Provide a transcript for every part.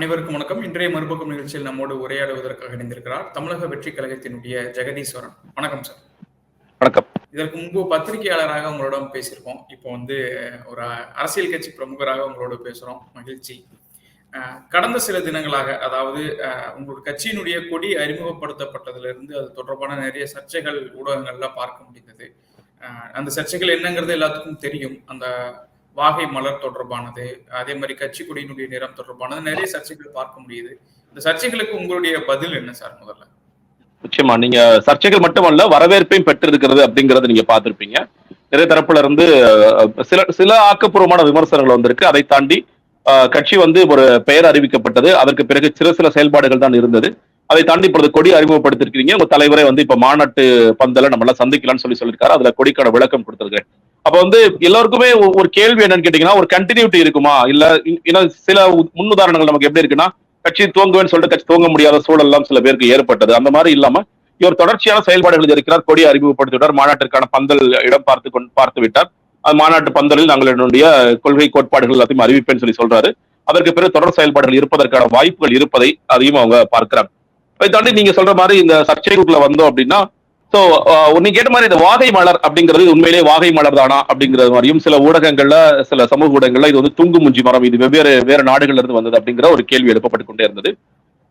அனைவருக்கும் வணக்கம். இன்றைய மறுபக்கம் நிகழ்ச்சியில் நம்மோடு உரையாடுவதற்காக இணைந்திருக்கிறார் தமிழக வெற்றி கழகத்தினுடைய ஜெகதீஸ்வரன் வணக்கம் சார். வணக்கம். இதற்கு முன்பு பத்திரிகையாளராக உங்களோட பேசியிருக்கோம் இப்போ வந்து ஒரு அரசியல் கட்சி பிரமுகராக உங்களோட பேசுறோம். மகிழ்ச்சி. கடந்த சில தினங்களாக அதாவது உங்களோட கட்சியினுடைய கொடி அறிமுகப்படுத்தப்பட்டதிலிருந்து அது தொடர்பான நிறைய சர்ச்சைகள் ஊடகங்கள்ல பார்க்க முடிந்தது. அந்த சர்ச்சைகள் என்னங்கிறது எல்லாத்துக்கும் தெரியும். அந்த வாகை மலர் தொடர்பானது அதே மாதிரி கட்சி கொடியினுடைய நிறம் தொடர்பானது நிறைய சர்ச்சைகள் பார்க்க முடியுது. இந்த சர்ச்சைகளுக்கு உங்களுடைய பதில் என்ன சார் முதல்ல? நிச்சயமா நீங்க சர்ச்சைகள் மட்டுமல்ல வரவேற்பையும் பெற்றிருக்கிறது அப்படிங்கறத நீங்க பார்த்திருப்பீங்க. நிறைய தரப்புல இருந்து சில சில ஆக்கப்பூர்வமான விமர்சனங்கள் வந்திருக்கு. அதை தாண்டி கட்சி வந்து ஒரு பெயர் அறிவிக்கப்பட்டது. அதற்கு பிறகு சிறு சில செயல்பாடுகள் தான் இருந்தது. அதை தாண்டி இப்பொழுது கொடி அறிமுகப்படுத்திருக்கீங்க உங்க தலைவரை வந்து இப்ப மாநாட்டு பந்தல நம்ம எல்லாம் சந்திக்கலாம்னு சொல்லி சொல்லியிருக்காரு. அதுல கொடிக்கான விளக்கம் கொடுத்திருக்கேன் அப்ப வந்து எல்லாருக்குமே ஒரு கேள்வி என்னன்னு கேட்டீங்கன்னா ஒரு கண்டினியூட்டி இருக்குமா? இல்ல ஏன்னா சில முன் முன்னுதாரணங்கள் நமக்கு எப்படி இருக்குன்னா கட்சி துவங்குவேன்னு சொல்லிட்டு கட்சி துவங்க முடியாத சூழல் எல்லாம் சில பேருக்கு ஏற்பட்டது. அந்த மாதிரி இல்லாம இவர் தொடர்ச்சியான செயல்பாடுகள் இருக்கிறார் கொடி அறிமுகப்படுத்திவிட்டார் மாநாட்டிற்கான பந்தல் இடம் பார்த்து கொண்டு பார்த்து விட்டார். அது மாநாட்டு பந்தலில் நாங்கள் என்னுடைய கொள்கை கோட்பாடுகள் எல்லாத்தையும் அறிவிப்பேன்னு சொல்லி சொல்றாரு. அதற்கு பிறகு தொடர் செயல்பாடுகள் இருப்பதற்கான வாய்ப்புகள் இருப்பதை அதையும் அவங்க பார்க்கிறாங்க. அதை தாண்டி நீங்க சொல்ற மாதிரி இந்த சர்ச்சைக்குள்ள வந்தோம் அப்படின்னா சோ நீங்க கேட்ட மாதிரி இந்த வாகை மலர் அப்படிங்கிறது உண்மையிலேயே வாகை மலர் தானா அப்படிங்கிறது மாதிரியும் சில ஊடகங்கள்ல சில சமூக ஊடகங்கள்ல இது வந்து துங்கு முஞ்சி மரம் இது வெவ்வேறு வேற நாடுகள்ல இருந்து வந்தது அப்படிங்கிற ஒரு கேள்வி எழுப்பப்பட்டு கொண்டே இருந்தது.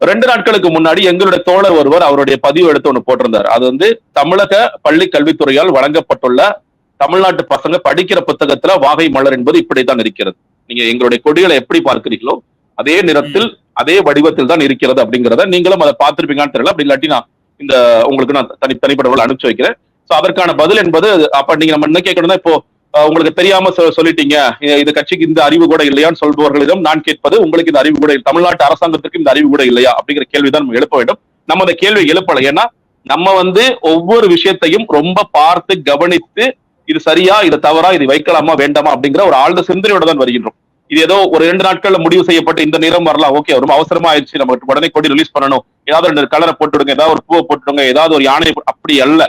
ரெண்டு நாட்களுக்கு முன்னாடி எங்களுடைய தோழர் ஒருவர் அவருடைய பதிவு எடுத்து ஒன்று போட்டிருந்தார். அது வந்து தமிழக பள்ளி கல்வித்துறையால் வழங்கப்பட்டுள்ள தமிழ்நாட்டு பசங்க படிக்கிற புத்தகத்துல வாகை மலர் என்பது இப்படித்தான் இருக்கிறது. நீங்க எங்களுடைய கொடிகளை எப்படி பார்க்கிறீங்களோ அதே நிறத்தில் அதே வடிவத்தில் தான் இருக்கிறது அப்படிங்கிறத நீங்களும் அதை பார்த்திருப்பீங்கன்னு தெரியல. அப்படி இல்லாட்டி நான் இந்த உங்களுக்கு நான் தனி தனிப்படவில் அனுப்பிச்சு வைக்கிறேன். சோ அதற்கான பதில் என்பது அப்ப நீங்க நம்ம என்ன கேட்கணும்னா இப்போ உங்களுக்கு தெரியாம சொ- சொல்லிட்டீங்க. இது கட்சிக்கு இந்த அறிவு கூட இல்லையான்னு சொல்பவர்களிடம் நான் கேட்பது உங்களுக்கு இந்த அறிவு கூட தமிழ்நாட்டு அரசாங்கத்திற்கு இந்த அறிவு கூட இல்லையா? அப்படிங்கிற கேள்விதான் நம்ம எழுப்ப வேண்டும். நம்ம அந்த கேள்வி எழுப்பலை. ஏன்னா நம்ம வந்து ஒவ்வொரு விஷயத்தையும் ரொம்ப பார்த்து கவனித்து இது சரியா இது தவறா இது வைக்கலாமா வேண்டாமா அப்படிங்கிற ஒரு ஆழ்ந்த சிந்தனையோட தான் வருகின்றோம். இது ஏதோ ஒரு ரெண்டு நாட்கள்ல முடிவு செய்யப்பட்டு இந்த நிறம் வரலாம். ஓகே ரொம்ப அவசரமா ஆயிடுச்சு நம்ம உடனே கொடி ரிலீஸ் பண்ணணும். ஏதாவது ரெண்டு கலரை போட்டுடுங்க ஏதாவது ஒரு பூவை போட்டுடுங்க ஏதாவது ஒரு யானை அப்படி அல்ல.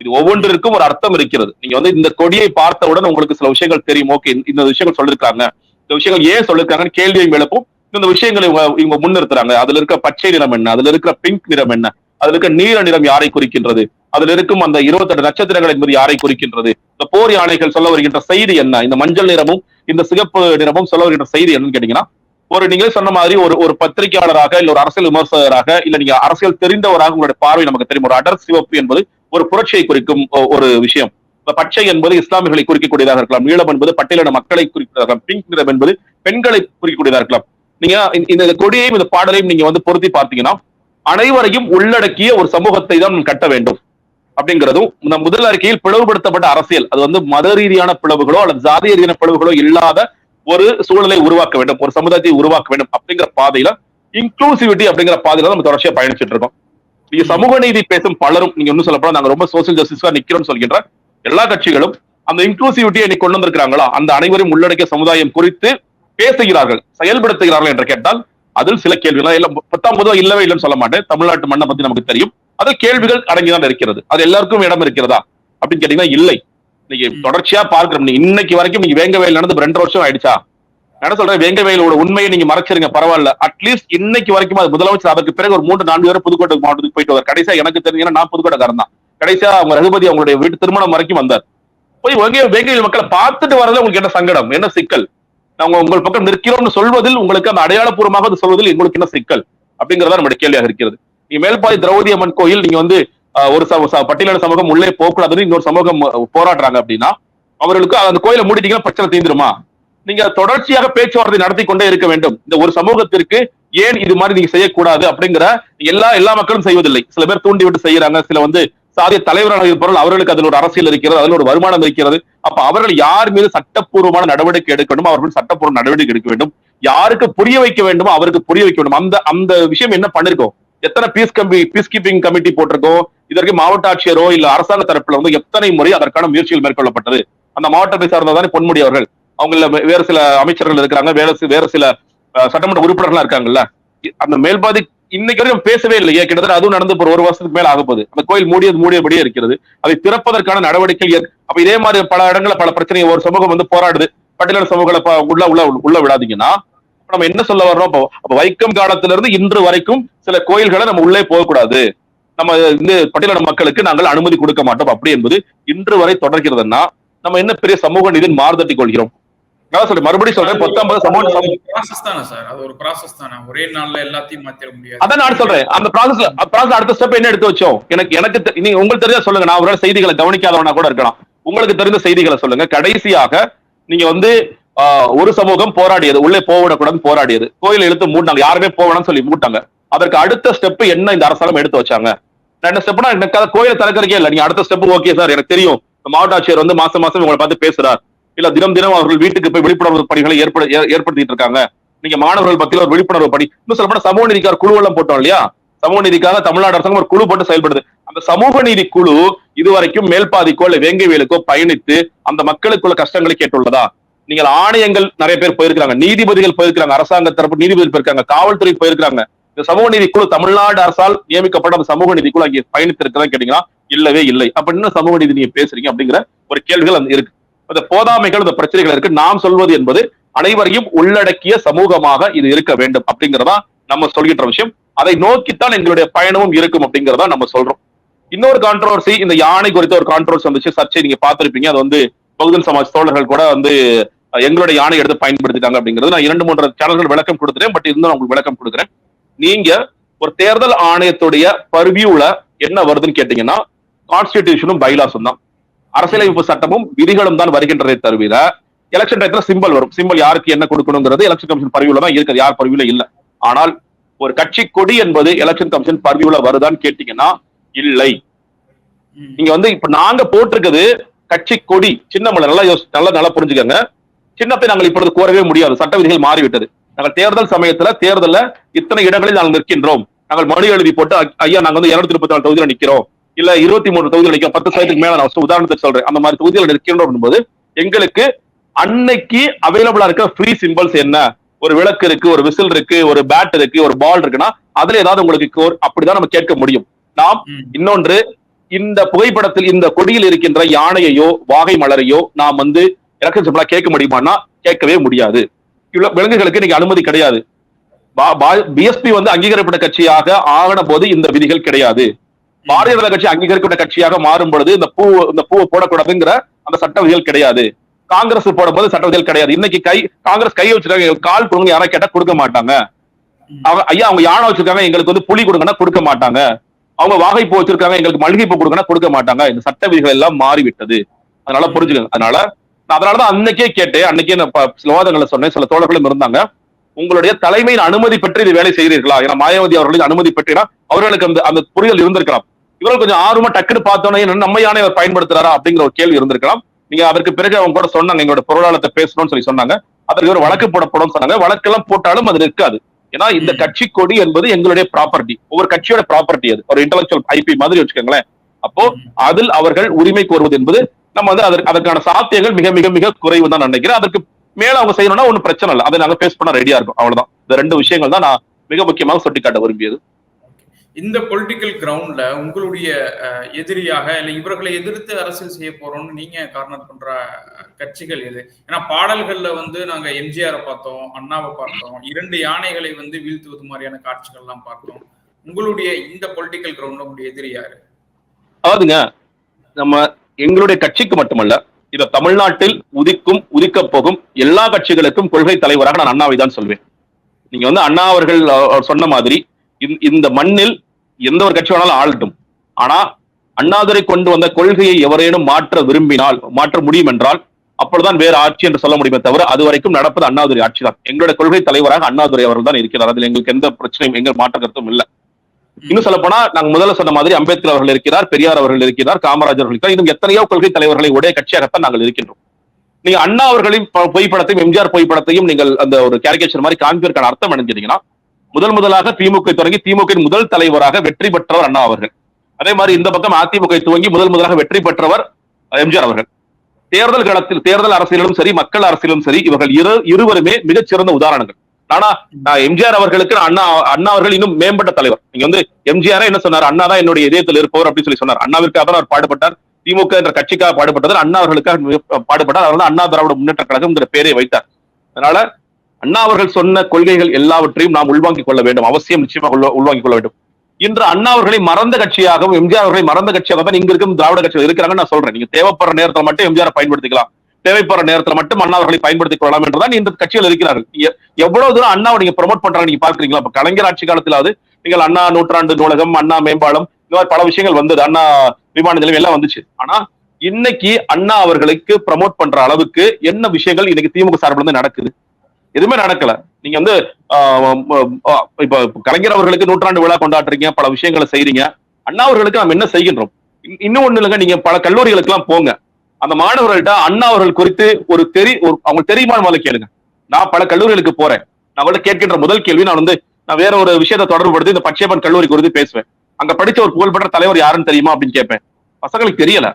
இது ஒவ்வொன்றிற்கும் ஒரு அர்த்தம் இருக்கிறது. நீங்க வந்து இந்த கொடியை பார்த்தவுடன் உங்களுக்கு சில விஷயங்கள் தெரியும். ஓகே இந்த விஷயங்கள் சொல்லிருக்காங்க. இந்த விஷயங்கள் ஏன் சொல்லிருக்காங்கன்னு கேள்வியும் எழுப்பும். இந்த விஷயங்களை இவங்க இவங்க முன்னிறுத்துறாங்க. அதுல இருக்க பச்சை நிறம் என்ன? அதுல இருக்கிற பிங்க் நிறம் என்ன? அதுல இருக்க நீல நிறம் யாரை குறிக்கின்றது? அதுல இருக்கும் அந்த இருபத்தெட்டு நட்சத்திரங்கள் என்பது யாரை குறிக்கின்றது? இந்த போர் யானைகள் சொல்ல வருகின்ற செய்தி என்ன? இந்த மஞ்சள் நிறமும் இந்த சிகப்பு நிறமும் சொல்ல வருகின்ற செய்தி என்னன்னு கேட்டீங்கன்னா ஒரு நீங்களே சொன்ன மாதிரி ஒரு ஒரு பத்திரிகையாளராக இல்ல ஒரு அரசியல் விமர்சகராக இல்ல நீங்க அரசியல் தெரிந்தவராக உங்களுடைய பார்வை நமக்கு தெரியும். ஒரு அடர் சிவப்பு என்பது ஒரு புரட்சியை குறிக்கும் ஒரு விஷயம். பச்சை என்பது இஸ்லாமியர்களை குறிக்கக்கூடியதாக இருக்கலாம். நீளம் என்பது பட்டியலின மக்களை குறிக்கிறதாக இருக்கலாம். பிங்க் நிறம் என்பது பெண்களை குறிக்கக்கூடியதாக இருக்கலாம். நீங்க இந்த- கொடியையும் இந்த பாடலையும் நீங்க வந்து பொருத்தி பார்த்தீங்கன்னா அனைவரையும் உள்ளடக்கிய ஒரு சமூகத்தை தான் கட்ட வேண்டும். அப்படிங்கிறதும் இந்த முதல் அறிக்கையில் பிளவுபடுத்தப்பட்ட அரசியல். அது வந்து மத ரீதியான பிளவுகளோ அல்லது ஜாதிய ரீதியான பிளவுகளோ இல்லாத ஒரு சூழலை உருவாக்க வேண்டும். ஒரு சமுதாயத்தை உருவாக்க வேண்டும் அப்படிங்கிற பாதையில இன்க்ளூசிவிட்டி அப்படிங்கிற பாதையில நம்ம தொடர்ச்சியா பயணிச்சுட்டு இருக்கோம். நீங்க சமூக நீதி பேசும் பலரும் நீங்க இன்னும் சொல்ல போனா நாங்க ரொம்ப சோசியல் ஜஸ்டிஸா நிக்கிறோம்னு சொல்கின்ற எல்லா கட்சிகளும் அந்த இன்க்ளூசிவிட்டியை இன்னைக்கு கொண்டு வந்திருக்கிறாங்களா? அந்த அனைவரையும் உள்ளடக்கிய சமுதாயம் குறித்து பேசுகிறார்கள் செயல்படுத்துகிறார்கள் என்று கேட்டால் அதில் சில கேள்விகள். பத்தாம் பொதுவாக இல்லவே இல்லைன்னு சொல்ல மாட்டேன். தமிழ்நாட்டு மண்ணை பத்தி நமக்கு தெரியும். அது கேள்விகள் அடங்கிதான் இருக்கிறது. அது எல்லாருக்கும் இடம் இருக்கிறதா? அப்படின்னு கேட்டீங்கன்னா இல்லை. நீங்க. தொடர்ச்சியா பார்க்கிறோம். இன்னைக்கு வரைக்கும் நீங்க வேங்க வயல் நடந்து ரெண்டு வருஷம் ஆயிடுச்சா? என்ன சொல்றேன்? வேங்க வயலோட உண்மையை நீங்க மறைச்சிருங்க பரவாயில்ல. அட்லீஸ்ட் இன்னைக்கு வரைக்கும் அது முதலமைச்சர் அதற்கு பிறகு ஒரு மூன்று நான்கு பேர் புதுக்கோட்டை மாவட்டத்துக்கு போயிட்டு வந்தார் கடைசியா எனக்கு தெரிஞ்சீங்கன்னா நான் புதுக்கோட்டைக்காரன் தான். கடைசியா அவங்க ரகுபதி அவங்களுடைய வீட்டு திருமணம் வரைக்கும் வந்தார். போய் வேங்க வேங்கையில் மக்களை பார்த்துட்டு வரதுல உங்களுக்கு என்ன சங்கடம்? என்ன சிக்கல்? நாங்க உங்கள் பக்கம் நிற்கிறோம்னு சொல்வதில் உங்களுக்கு அந்த அடையாளப்பூர்வமாக அது சொல்வதில் உங்களுக்கு என்ன சிக்கல்? அப்படிங்கறதா நம்முடைய கேள்வியாக இருக்கிறது. நீ மேல்பாதி திரௌபதி அம்மன் கோயில் நீங்க வந்து ஒரு ச- பட்டியலின சமூகம் உள்ளே போகக்கூடாதுன்னு இன்னொரு சமூகம் போராடுறாங்க அப்படின்னா அவர்களுக்கு அந்த கோயிலை மூடிட்டீங்கன்னா பிரச்சனை தீந்துருமா நீங்க தொடர்ச்சியாக பேச்சுவார்த்தை நடத்தி கொண்டே இருக்க வேண்டும். இந்த ஒரு சமூகத்திற்கு ஏன் இது மாதிரி நீங்க செய்யக்கூடாது அப்படிங்கிற எல்லா எல்லா மக்களும் செய்வதில்லை. சில பேர் தூண்டி விட்டு செய்யறாங்க. சில வந்து சாதிய தலைவராக இருப்பவர்கள் அவர்களுக்கு அதில் ஒரு அரசியல் இருக்கிறது அதில் ஒரு வருமானம் இருக்கிறது. அப்ப அவர்கள் யார் மீது சட்டப்பூர்வமான நடவடிக்கை எடுக்க வேண்டும் அவர்கள் சட்டப்பூர்வ நடவடிக்கை எடுக்க வேண்டும். யாருக்கு புரிய வைக்க வேண்டுமோ அவருக்கு புரிய வைக்க வேண்டும். அந்த அந்த விஷயம் என்ன பண்ணிருக்கோம்? எத்தனை பீஸ் கம்பி பீஸ் கீப்பிங் கமிட்டி போட்டிருக்கோம் இதற்கு மாவட்ட ஆட்சியரோ இல்ல அரசாங்க தரப்புல வந்து எத்தனை முறை அதற்கான முயற்சிகள் மேற்கொள்ளப்பட்டது? அந்த மாவட்டத்தை சார்ந்ததானே பொன்முடி அவர்கள். அவங்கள வேறு சில அமைச்சர்கள் இருக்கிறாங்க வேற வேறு வேற சில சட்டமன்ற உறுப்பினர்கள்லாம் இருக்காங்கல்ல. அந்த மேல்பாதி இன்னைக்கு வரைக்கும் பேசவே இல்லையே. கிட்டத்தட்ட அதுவும் நடந்து ஒரு ஒரு வருஷத்துக்கு மேல ஆக போகுது. அந்த கோயில் மூடியது மூடியபடியே இருக்கிறது. அதை திறப்பதற்கான நடவடிக்கை அப்ப இதே மாதிரி பல இடங்களில் பல பிரச்சனை ஒரு சமூகம் வந்து போராடுது. பட்டியலர் சமூகங்களை உள்ள உள்ள உள்ள விடாதீங்கன்னா நம்ம என்ன சொல்ல வர்றோம்? அப்போ அப்ப வைக்கம் காலத்திலிருந்து இன்று வரைக்கும் சில கோயில்களை நம்ம உள்ளே போகக்கூடாது. நம்ம இந்த பட்டியலின மக்களுக்கு நாங்கள் அனுமதி கொடுக்க மாட்டோம். அப்படி என்பது இன்று வரை தொடர்கிறதுன்னா நம்ம என்ன பெரிய சமூக நீதியின் மாறுதட்டி கொள்கிறோம்? நான் சொல்றேன். மறுபடியும் சொல்றேன். பத்தொன்பது சமூக சமூக ப்ராசஸ் தானே சார் அது ஒரு ப்ராசஸ் தானே. ஒரே நாள்ல எல்லாத்தையும் மாத்திர முடியாது. அதான் நான் சொல்றேன். அந்த ப்ராசஸ்ல ப்ராசஸ் அடுத்த ஸ்டெப் என்ன எடுத்து வச்சோம்? எனக்கு எனக்கு நீங்க உங்களுக்கு தெரிஞ்சா சொல்லுங்க. நான் ஒருவேளை செய்திகளை கவனிக்காதவனா கூட இருக்கலாம். உங்களுக்கு தெரிந்த செய்திகளை சொல்லுங்க. கடைசியாக நீங்க வந்து ஒரு சமூகம் போராடியது உள்ளே போவிடக்கூடாதுன்னு போராடியது. கோயில் இழுத்து மூட்டாங்க யாருமே போவேணாம்னு சொல்லி மூட்டாங்க. அதற்கு அடுத்த ஸ்டெப் என்ன இந்த அரசாங்கம் எடுத்து வச்சாங்க? ரெண்டு ஸ்டெப்னா எனக்கு கோயில் கோயிலை திறக்கிறக்கே இல்லை. நீங்க அடுத்த ஸ்டெப் ஓகே சார் எனக்கு தெரியும். மாவட்ட ஆட்சியர் வந்து மாசம் மாசம் உங்களை பார்த்து பேசுறார். இல்ல தினம் தினம் அவர்கள் வீட்டுக்கு போய் விழிப்புணர்வு பணிகளை ஏற்பட ஏ- ஏற்படுத்திட்டு இருக்காங்க. நீங்க மாணவர்கள் பத்தியில ஒரு விழிப்புணர்வு பணி. இன்னும் சொல்ல சமூக நீதிக்கார குழு எல்லாம் போட்டோம் இல்லையா? சமூக நீதிக்காக தமிழ்நாடு அரசாங்கம் ஒரு குழு போட்டு செயல்படுது. அந்த சமூக நீதி குழு இதுவரைக்கும் மேல்பாதிக்கோ இல்ல வேங்கைவேலுக்கோ பயணித்து அந்த மக்களுக்குள்ள கஷ்டங்களை கேட்டுள்ளதா? நீங்கள் ஆணையங்கள் நிறைய பேர் போயிருக்கிறாங்க. நீதிபதிகள் போயிருக்கிறாங்க. அரசாங்க தரப்பு நீதிபதிகள் போயிருக்காங்க. காவல்துறை போயிருக்காங்க இந்த சமூக நீதி குழு தமிழ்நாடு அரசால் நியமிக்கப்பட்ட அந்த சமூக நீதி குழு அங்கே பயணித்திருக்கிறதா கேட்டீங்கன்னா இல்லவே இல்லை. அப்ப என்ன சமூக நீதி நீங்க பேசுறீங்க அப்படிங்கிற ஒரு கேள்விகள் அந்த இருக்கு. அந்த போதாமைகள் இந்த பிரச்சனைகள் இருக்கு. நாம் சொல்வது என்பது அனைவரையும் உள்ளடக்கிய சமூகமாக இது இருக்க வேண்டும் அப்படிங்கிறதா நம்ம சொல்கின்ற விஷயம். அதை நோக்கித்தான் எங்களுடைய பயணமும் இருக்கும் அப்படிங்கிறதா நம்ம சொல்றோம். இன்னொரு கான்ட்ரவர்சி இந்த யானை குறித்த ஒரு கான்ட்ரவர்சி வந்துச்சு. சர்ச்சை நீங்க பார்த்திருப்பீங்க. அது வந்து பகுஜன் சமாஜ் தோழர்கள் கூட வந்து எங்களுடைய யானை எடுத்து பயன்படுத்திட்டாங்க அப்படிங்கிறது நான் இரண்டு மூன்று சேனல்கள் விளக்கம் கொடுத்துறேன் பட் இருந்தும் நான் உங்களுக்கு விளக்கம் கொடுக்குறேன். நீங்க ஒரு தேர்தல் ஆணையத்துடைய பர்வியூல என்ன வருதுன்னு கேட்டீங்கன்னா கான்ஸ்டிடியூஷனும் பைலாஸும் தான். அரசியலமைப்பு சட்டமும் விதிகளும் தான் வருகின்றதை தவிர எலெக்ஷன் டயத்துல சிம்பல் வரும். சிம்பல் யாருக்கு என்ன கொடுக்கணுங்கிறது எலெக்ஷன் கமிஷன் பர்வியூல தான் இருக்குது யார் பர்வியூல இல்ல. ஆனால் ஒரு கட்சி கொடி என்பது எலெக்ஷன் கமிஷன் பர்வியூல வருதான்னு கேட்டீங்கன்னா இல்லை. நீங்க வந்து இப்ப நாங்க போட்டிருக்கிறது கட்சி கொடி. சின்னமலை நல்லா யோசி நல்லா நல்லா புரிஞ்சுக்கங்க. சின்னத்தை நாங்கள் இப்பொழுது கோரவே முடியாது. சட்ட விதிகள் மாறிவிட்டது. நாங்கள் தேர்தல் சமயத்துல தேர்தல்ல இத்தனை இடங்களில் நாங்கள் நிற்கின்றோம். நாங்கள் மனு எழுதி போட்டு ஐயா நாங்க வந்து இருநூத்தி முப்பத்தி நாலு தொகுதியில நிக்கிறோம். இல்ல இருபத்தி மூணு தொகுதியில் நிக்கிறோம். பத்து சதவீதத்துக்கு மேல நான் உதாரணத்துக்கு சொல்றேன். அந்த மாதிரி தொகுதியில் நிற்கின்றோம் என்பது எங்களுக்கு அன்னைக்கு அவைலபிளா இருக்க ஃப்ரீ சிம்பிள்ஸ் என்ன? ஒரு விளக்கு இருக்கு ஒரு விசில் இருக்கு ஒரு பேட் இருக்கு ஒரு பால் இருக்குன்னா அதுல ஏதாவது உங்களுக்கு கோர் அப்படிதான் நம்ம கேட்க முடியும். நாம். இன்னொன்று இந்த புகைப்படத்தில் இந்த கொடியில் இருக்கின்ற யானையையோ வாகை மலரையோ நாம் வந்து எலக்ஷன் சிம்பிளா கேட்க முடியுமான்னா கேட்கவே முடியாது. இவ்வளவு விலங்குகளுக்கு இன்னைக்கு அனுமதி கிடையாது. பிஎஸ்பி வந்து அங்கீகரிக்கப்பட்ட கட்சியாக ஆகின போது இந்த விதிகள் கிடையாது. பாரதிய ஜனதா கட்சி அங்கீகரிக்கப்பட்ட கட்சியாக மாறும் பொழுது இந்த பூ இந்த பூவை போடக்கூடாதுங்கிற அந்த சட்ட விதிகள் கிடையாது. காங்கிரஸ் போடும்போது சட்ட விதிகள் கிடையாது. இன்னைக்கு கை காங்கிரஸ் கை வச்சிருக்காங்க. கால் கொடுங்க யாரா கேட்டா கொடுக்க மாட்டாங்க. அவங்க ஐயா அவங்க யானை வச்சிருக்காங்க எங்களுக்கு வந்து புலி கொடுங்கன்னா கொடுக்க மாட்டாங்க. அவங்க வாகைப்பூ வச்சிருக்காங்க எங்களுக்கு மல்லிகை பூ கொடுங்கன்னா கொடுக்க மாட்டாங்க. இந்த சட்ட விதிகள் எல்லாம் மாறிவிட்டது. அதனால புரிஞ்சுக்கங்க. அதனால அதனாலதான் அன்னைக்கே கேட்டேன். அன்னைக்கே நான் ப- சில வாதங்களை சொன்னேன். சில தோழர்களும் இருந்தாங்க. உங்களுடைய தலைமையின் அனுமதி பெற்று இது வேலை செய்கிறீர்களா? ஏன்னா மாயாவதி அவர்களின் அனுமதி பெற்றினா அவர்களுக்கு அந்த அந்த புரிதல் இருந்திருக்கலாம். இவர்கள் கொஞ்சம் ஆர்வமா டக்குன்னு பார்த்தோன்னே நம்ம யானை அவர் பயன்படுத்துறாரா அப்படிங்கிற ஒரு கேள்வி இருந்திருக்கலாம். நீங்க அதற்கு பிறகு அவங்க கூட சொன்னாங்க. எங்களோட பொருளாதாரத்தை பேசணும்னு சொல்லி சொன்னாங்க. அதற்கு ஒரு வழக்கு போடப்படும் சொன்னாங்க. வழக்கெல்லாம் போட்டாலும் அது இருக்காது ஏன்னா இந்த. கட்சி கொடி என்பது எங்களுடைய ப்ராப்பர்ட்டி ஒவ்வொரு கட்சியோட ப்ராப்பர்ட்டி அது. ஒரு இன்டலெக்சுவல் ஐபி மாதிரி வச்சுக்கோங்களேன். அப்போ அதில் அவர்கள் உரிமை கோருவது என்பது நம்ம வந்து அதற்கு அதற்கான சாத்தியங்கள் மிக மிக மிக குறைவு தான் நினைக்கிறேன். அதற்கு மேல அவங்க செய்யணும்னா ஒன்றும் பிரச்சனை இல்லை. அதை நாங்க பேஸ் பண்ண ரெடியா இருக்கும். அவ்வளவுதான். இந்த ரெண்டு விஷயங்கள் தான் நான் மிக முக்கியமாக சுட்டிக்காட்ட விரும்பியது. இந்த பொலிட்டிக்கல் கிரவுண்ட்ல உங்களுடைய எதிரியாக இல்ல இவர்களை எதிர்த்து அரசியல் செய்ய போறோம்னு நீங்க கார்னர் பண்ற கட்சிகள் எது? ஏன்னா பாடல்கள்ல வந்து நாங்க எம்ஜிஆரை பார்த்தோம் அண்ணாவை பார்த்தோம் இரண்டு யானைகளை வந்து வீழ்த்துவது மாதிரியான காட்சிகள் எல்லாம் பார்த்தோம். உங்களுடைய இந்த பொலிட்டிக்கல் கிரவுண்ட்ல உங்களுடைய எதிரி யாரு? அதாவதுங்க நம்ம எங்களுடைய கட்சிக்கு மட்டுமல்ல இத தமிழ்நாட்டில் உதிக்கும் உதிக்கப் போகும் எல்லா கட்சிகளுக்கும் கொள்கை தலைவராக நான் அண்ணாவை தான் சொல்வேன். நீங்க வந்து அண்ணா அவர்கள் சொன்ன மாதிரி இந்த- இந்த மண்ணில் எந்த ஒரு கட்சி வேணாலும் ஆளட்டும். ஆனா அண்ணாதுரை கொண்டு வந்த கொள்கையை எவரேனும் மாற்ற விரும்பினால் மாற்ற முடியும் என்றால் அப்பொழுதுதான் வேறு ஆட்சி என்று சொல்ல முடியுமே தவிர அது வரைக்கும் நடப்பது அண்ணாதுரை ஆட்சி தான் எங்களுடைய கொள்கை தலைவராக அண்ணாதுரை அவர்கள் தான் இருக்கிறார். அதில் எங்களுக்கு எந்த பிரச்சனையும் எங்கள் மாற்ற கருத்தும் இல்லை. இன்னும் சொல்ல போனா நாங்க முதல்ல சொன்ன மாதிரி அம்பேத்கர் அவர்கள் இருக்கிறார் பெரியார் அவர்கள் இருக்கிறார் காமராஜர் அவர்கள் இருக்கிறார். இன்னும் எத்தனையோ கொள்கை தலைவர்களை உடைய கட்சியாகத்தான் நாங்கள் இருக்கின்றோம். நீங்க அண்ணா அவர்களின் பொய்ப்படத்தையும் எம்ஜிஆர் பொய்ப்படத்தையும் நீங்கள் அந்த ஒரு கேரிகேச்சர் மாதிரி காண்பிற்கான அர்த்தம் அடைஞ்சிருந்தீங்கன்னா முதல் முதலாக திமுக தொடங்கி திமுக முதல் தலைவராக வெற்றி பெற்றவர் அண்ணா அவர்கள். அதே மாதிரி இந்த பக்கம் அதிமுக துவங்கி முதல் முதலாக வெற்றி பெற்றவர் எம்ஜிஆர் அவர்கள். தேர்தல் களத்தில் தேர்தல் அரசியலும் சரி மக்கள் அரசியலும் சரி இவர்கள் இரு இருவருமே மிகச்சிறந்த உதாரணங்கள். ஆனா நான் எம்ஜிஆர் அவர்களுக்கு அண்ணா அண்ணா அவர்கள் இன்னும் மேம்பட்ட தலைவர். நீங்க வந்து எம்ஜிஆர் என்ன சொன்னார்? அண்ணா தான் என்னுடைய இதயத்தில் இருப்பவர் அப்படின்னு சொல்லி சொன்னார். அண்ணாவிற்காக தான் அவர் பாடுபட்டார். திமுக என்ற கட்சிக்காக பாடுபட்டவர். அண்ணா அவர்களுக்காக பாடுபட்டார். அவர் அண்ணா திராவிட முன்னேற்ற கழகம் என்ற பேரை வைத்தார். அதனால அண்ணா அவர்கள் சொன்ன கொள்கைகள் எல்லாவற்றையும் நாம் உள்வாங்கிக் கொள்ள வேண்டும். அவசியம் நிச்சயமாக உள்வாங்கிக் கொள்ள வேண்டும். இன்று அண்ணா அவர்களை மறந்த கட்சியாகவும் எம்ஜிஆர் அவர்களை மறந்த கட்சியாக தான் இங்க இருக்கும் திராவிட கட்சிகள் இருக்கிறாங்கன்னு நான் சொல்றேன். நீங்க தேவைப்படுற நேரத்தில் மட்டும் எம்ஜிஆர் பயன்படுத்திக்கலாம். தேவைப்படுற நேரத்தில் மட்டும் அண்ணா அவர்களை பயன்படுத்திக் கொள்ளலாம் என்றுதான் இன்று கட்சிகள் இருக்கிறார்கள். எவ்வளவு தூரம் அண்ணாவை நீங்க ப்ரொமோட் பண்றாங்க நீங்க பாக்குறீங்களா இப்ப கலைஞர் ஆட்சி காலத்திலாவது நீங்கள் அண்ணா நூற்றாண்டு நூலகம் அண்ணா மேம்பாலம் இந்த மாதிரி பல விஷயங்கள் வந்தது. அண்ணா விமான நிலையம் எல்லாம் வந்துச்சு. ஆனா இன்னைக்கு அண்ணா அவர்களுக்கு ப்ரமோட் பண்ற அளவுக்கு என்ன விஷயங்கள் இன்னைக்கு திமுக சார்பில் இருந்து நடக்குது? எதுவுமே நடக்கல. நீங்க வந்து இப்போ இப்ப கலைஞர் அவர்களுக்கு நூற்றாண்டு விழா கொண்டாடுறீங்க பல விஷயங்களை செய்றீங்க. அண்ணா அவர்களுக்கு நாம் என்ன செய்கின்றோம்? இன்- இன்னும் ஒண்ணு இல்லைங்க. நீங்க பல கல்லூரிகளுக்கு எல்லாம் போங்க. அந்த மாணவர்கள்ட்ட அண்ணா அவர்கள் குறித்து ஒரு தெரி ஒரு அவங்களுக்கு தெரியுமா முதல்ல கேளுங்க. நான் பல கல்லூரிகளுக்கு போறேன். நான் அவங்கள்ட்ட கேட்கின்ற முதல் கேள்வி நான் வந்து நான் வேற ஒரு விஷயத்தை தொடர்புபடுத்தி இந்த பச்சையப்பன் கல்லூரி குறித்து பேசுவேன். அங்க படிச்ச ஒரு புகழ்பெற்ற தலைவர் யாருன்னு தெரியுமா அப்படின்னு கேட்பேன். பசங்களுக்கு தெரியல.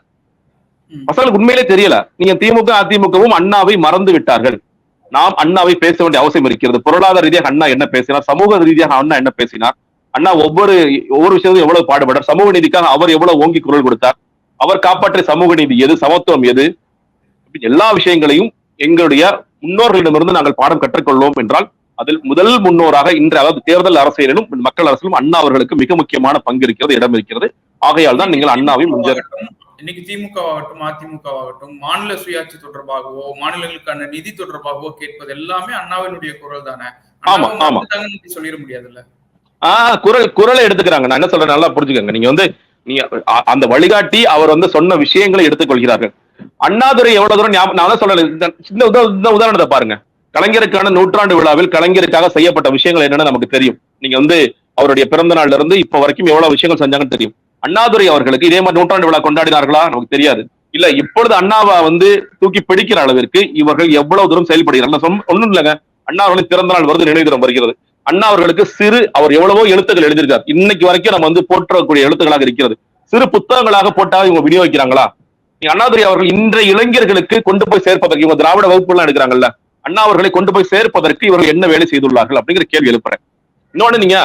பசங்களுக்கு உண்மையிலே தெரியல. நீங்க திமுக அதிமுகவும் அண்ணாவை மறந்து விட்டார்கள். நாம் அண்ணாவை பேச வேண்டிய அவசியம் இருக்கிறது. பொருளாதார ரீதியாக அண்ணா என்ன பேசினார்? சமூக ரீதியாக அண்ணா என்ன பேசினார்? அண்ணா ஒவ்வொரு ஒவ்வொரு விஷயத்தையும் எவ்வளவு பாடுபட்டார்? சமூக நீதிக்காக அவர் எவ்வளவு ஓங்கி குரல் கொடுத்தார்? அவர் காப்பாற்றிய சமூக நீதி எது சமத்துவம் எது? எல்லா விஷயங்களையும் எங்களுடைய முன்னோர்களிடமிருந்து நாங்கள் பாடம் கற்றுக்கொள்வோம் என்றால் அதில் முதல் முன்னோராக இன்று அதாவது தேர்தல் அரசியலிலும் மக்கள் அரசியலும் அண்ணா அவர்களுக்கு மிக முக்கியமான பங்கு இருக்கிறது இடம் இருக்கிறது. ஆகையால் தான் நீங்கள் அண்ணாவை இன்னைக்கு திமுக ஆகட்டும் அதிமுக ஆகட்டும் மாநில சுயாட்சி தொடர்பாகவோ மாநிலங்களுக்கான நிதி தொடர்பாகவோ கேட்பது எல்லாமே அண்ணாவினுடைய குரல் தானே? ஆமா, ஆமா. சொல்லிட முடியாதுல்ல? ஆஹ் குரல் குரலை எடுத்துக்கிறாங்க. நான் என்ன சொல்றேன் நல்லா புரிஞ்சுக்கங்க. நீங்க வந்து நீங்க அந்த வழிகாட்டி அவர் வந்து சொன்ன விஷயங்களை எடுத்துக்கொள்கிறார்கள். அண்ணாதுரை எவ்வளவு தூரம் ஞாபகம் நான் தான் சொல்றேன் இந்த இந்த உதாரணத்தை பாருங்க. கலைஞருக்கான நூற்றாண்டு விழாவில் கலைஞருக்காக செய்யப்பட்ட விஷயங்கள் என்னன்னு நமக்கு தெரியும். நீங்க வந்து அவருடைய பிறந்த நாள்ல இருந்து இப்ப வரைக்கும் எவ்வளவு விஷயங்கள் செஞ்சாங்கன்னு தெரியும். அண்ணாதுரை அவர்களுக்கு இதே மாதிரி நூற்றாண்டு விழா கொண்டாடினார்களா? நமக்கு தெரியாது. இல்ல இப்பொழுது அண்ணாவை வந்து தூக்கி பிடிக்கிற அளவிற்கு இவர்கள் எவ்வளவு தூரம் செயல்படுகிறார்கள். சொன்ன- ஒண்ணும் இல்லைங்க. அண்ணா அவர்களின் பிறந்த நாள் வருது நினைவு தினம் வருகிறது. அண்ணா அவர்களுக்கு சிறு அவர் எவ்வளவோ எழுத்துக்கள் எழுதியிருக்கார். இன்னைக்கு வரைக்கும் நம்ம வந்து போற்றக்கூடிய எழுத்துக்களாக இருக்கிறது. சிறு புத்தகங்களாக போட்டால் இவங்க விநியோகிக்கிறாங்களா? அண்ணாதுரை அவர்கள் இன்றைய இளைஞர்களுக்கு கொண்டு போய் சேர்ப்பதற்கு இவங்க திராவிட வகுப்புலாம் எடுக்கிறாங்கல்ல அண்ணா அவர்களை கொண்டு போய் சேர்ப்பதற்கு இவர்கள் என்ன வேலை செய்துள்ளார்கள் அப்படிங்கிற கேள்வி எழுப்புறேன். இன்னொன்னு நீங்க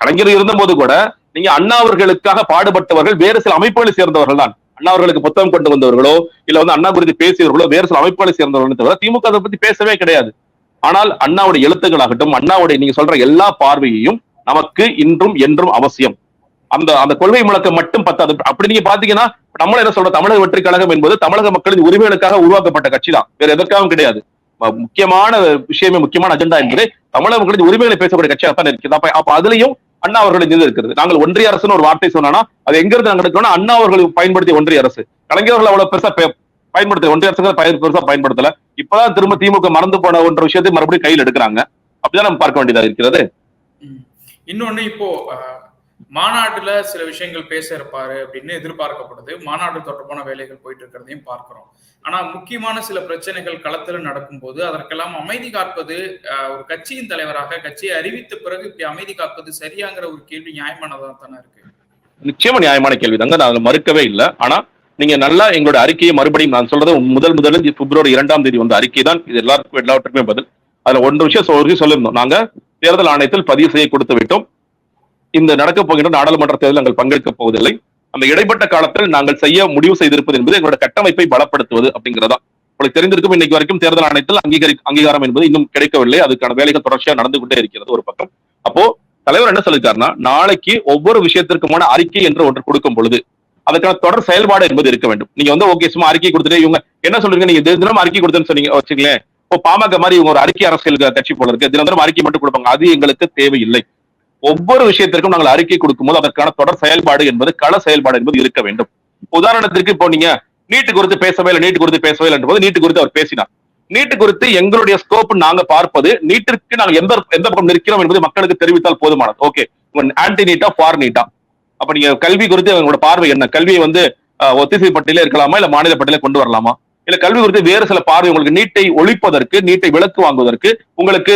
கலைஞர் இருந்த போது கூட நீங்க அண்ணா அவர்களுக்காக பாடுபட்டவர்கள் வேறு சில அமைப்புகளை சேர்ந்தவர்கள் தான். அண்ணா அவர்களுக்கு புத்தகம் கொண்டு வந்தவர்களோ இல்ல வந்து அண்ணா குறித்து பேசியவர்களோ வேறு சில அமைப்புகளை சேர்ந்தவர்கள் தவிர திமுக அதை பத்தி பேசவே கிடையாது. ஆனால் அண்ணாவுடைய எழுத்துக்களாகட்டும் அண்ணாவுடைய நீங்க சொல்ற எல்லா பார்வையையும் நமக்கு இன்றும் என்றும் அவசியம். அந்த அந்த கொள்கை முழக்கம் மட்டும் பத்தாது. அப்படி நீங்க பாத்தீங்கன்னா நம்மள என்ன சொல்ற தமிழக வெற்றி கழகம் என்பது தமிழக மக்களின் உரிமைகளுக்காக உருவாக்கப்பட்ட கட்சி தான். வேற எதற்காகவும் கிடையாது. முக்கியமான விஷயமே முக்கியமான அஜெண்டா என்பது தமிழக மக்களின் உரிமைகளை பேசக்கூடிய கட்சியாக தான் இருக்குது. அப்ப அப்ப அதுலயும் அண்ணா அவர்களின் இது இருக்கிறது நாங்கள் ஒன்றிய அரசுன்னு ஒரு வார்த்தை சொன்னா அது எங்க இருந்து நாங்க எடுக்கிறோம்னா அண்ணா அவர்கள் பயன்படுத்திய ஒன்றிய அரசு. கலைஞர்கள் அவ்வளவு பெருசா பே- பயன்படுத்தல ஒன்றிய அரசு பயன் பெருசா பயன்படுத்தல. இப்பதான் திரும்ப திமுக மறந்து போன ஒன்ற விஷயத்தை மறுபடியும் கையில் எடுக்கிறாங்க. அப்படிதான் நம்ம பார்க்க வேண்டியதா இருக்கிறது. இன்னொன்னு இப்போ மாநாட்டுல சில விஷயங்கள் பேச இருப்பாரு அப்படின்னு எதிர்பார்க்கப்படுது. மாநாடு தொடர்பான வேலைகள் போயிட்டு இருக்கிறதையும் பார்க்கிறோம். ஆனா முக்கியமான சில பிரச்சனைகள் களத்துல நடக்கும்போது அதற்கெல்லாம் அமைதி காப்பது ஒரு கட்சியின் தலைவராக கட்சியை அறிவித்த பிறகு இப்படி அமைதி காப்பது சரியாங்கிற ஒரு கேள்வி நியாயமானதா தானே இருக்கு? நிச்சயமா நியாயமான கேள்வி தாங்க நான் அதை மறுக்கவே இல்லை. ஆனா நீங்க நல்லா எங்களோட அறிக்கையை மறுபடியும் நான் சொல்றது முதல் முதலில் பிப்ரவரி இரண்டாம் தேதி வந்த அறிக்கை தான். இது எல்லாருக்கும் எல்லாவற்றுக்குமே பதில். அதுல ஒன்று விஷயம் ஒரு விஷயம் சொல்லியிருந்தோம். நாங்க தேர்தல் ஆணையத்தில் பதிவு செய்ய கொடுத்து விட்டோம். இந்த நடக்கப் போகின்ற நாடாளுமன்ற தேர்தல் நாங்கள் பங்கேற்கப் போவதில்லை. அந்த இடைப்பட்ட காலத்தில் நாங்கள் செய்ய முடிவு செய்திருப்பது என்பது எங்களோட கட்டமைப்பை பலப்படுத்துவது அப்படிங்கிறதா. உங்களுக்கு தெரிந்திருக்கும் இன்னைக்கு வரைக்கும் தேர்தல் ஆணையத்தில் அங்கீகரி அங்கீகாரம் என்பது இன்னும் கிடைக்கவில்லை. அதுக்கான வேலைகள் தொடர்ச்சியாக நடந்து கொண்டே இருக்கிறது ஒரு பக்கம். அப்போ தலைவர் என்ன சொல்லிருக்காருன்னா நாளைக்கு ஒவ்வொரு விஷயத்திற்குமான அறிக்கை என்று ஒன்று கொடுக்கும் பொழுது அதுக்கான தொடர் செயல்பாடு என்பது இருக்க வேண்டும். நீங்க வந்து ஓகே சும்மா அறிக்கை கொடுத்துட்டு இவங்க என்ன சொல்றீங்க நீங்க தினம் அறிக்கை கொடுத்தேன்னு சொன்னீங்க வச்சுங்களேன் இப்போ பாமக மாதிரி இவங்க ஒரு அறிக்கை அரசியல் கட்சி போல இருக்கு. தினம் அறிக்கை மட்டும் கொடுப்பாங்க. அது எங்களுக்கு தேவையில்லை. ஒவ்வொரு விஷயத்திற்கும் நாங்கள் அறிக்கை கொடுக்கும்போது அதற்கான தொடர் செயல்பாடு என்பது கள செயல்பாடு என்பது இருக்க வேண்டும். உதாரணத்திற்கு இப்போ நீங்க நீட்டு குறித்து பேசவே இல்லை நீட்டு குறித்து பேசவே இல்லை போது நீட்டு குறித்து அவர் பேசினார். நீட்டு குறித்து எங்களுடைய ஸ்கோப் நாங்க பார்ப்பது நீட்டிற்கு நாங்கள் எந்த எந்த பக்கம் நிற்கிறோம் என்பது மக்களுக்கு தெரிவித்தால் போதுமானது. ஓகே ஆன்டி நீட்டா ஃபார் நீட்டா அப்ப நீங்க கல்வி குறித்து உங்களோட பார்வை என்ன? கல்வியை வந்து ஒத்திசை பட்டியலே இருக்கலாமா? இல்ல மாநில பட்டியலே கொண்டு வரலாமா? இல்ல கல்வி குறித்து வேறு சில பார்வை உங்களுக்கு நீட்டை ஒழிப்பதற்கு நீட்டை விளக்கு வாங்குவதற்கு உங்களுக்கு